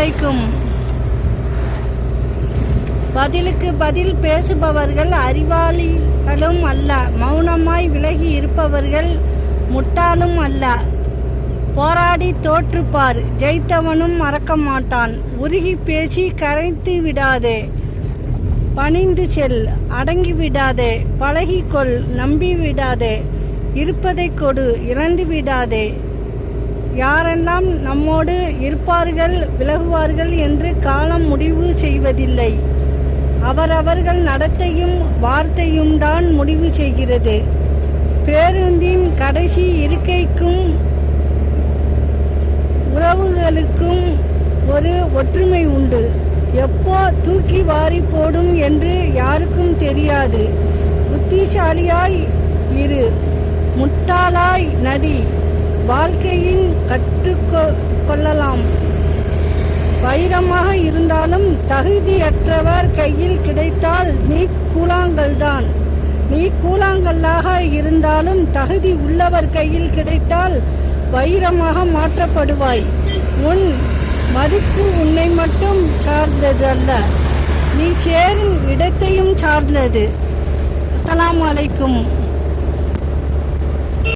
அலைக்கும். பதிலுக்கு பதில் பேசுபவர்கள் அறிவாளிகளும் அல்ல. மௌனமாய் விலகி இருப்பவர்கள் முட்டாளும் அல்ல. போராடி தோற்றுப்பார். ஜெயித்தவனும் மறக்க மாட்டான். உருகி பேசி கரைத்து விடாதே. பணிந்து செல். அடங்கி விடாதே. பழகிக்கொள். நம்பி விடாதே. இருப்பதை கொடு. இழந்து விடாதே. யாரெல்லாம் நம்மோடு இருப்பார்கள் விலகுவார்கள் என்று காலம் முடிவு செய்வதில்லை. அவரவர்கள் நடத்தையும் வார்த்தையும் தான் முடிவு செய்கிறது. பேருந்தின் கடைசி இருக்கைக்கும் உறவுகளுக்கும் ஒரு ஒற்றுமை உண்டு. எப்போ தூக்கி வாரி போடும் என்று யாருக்கும் தெரியாது. புத்திசாலியாய் இரு முட்டாளாய் நடி. வாழ்க்கையின் கற்றுக்கொ கொள்ளலாம் வைரமாக இருந்தாலும் தகுதியற்றவர் கையில் கிடைத்தால் நீ கூழாங்கல்தான். நீ கூழாங்கல்லாக இருந்தாலும் தகுதி உள்ளவர் கையில் கிடைத்தால் வைரமாக மாற்றப்படுவாய். உன் மதிப்பு உன்னை மட்டும் சார்ந்ததல்ல நீ சேரும் இடத்தையும் சார்ந்தது. அலாம் அலைக்கும்.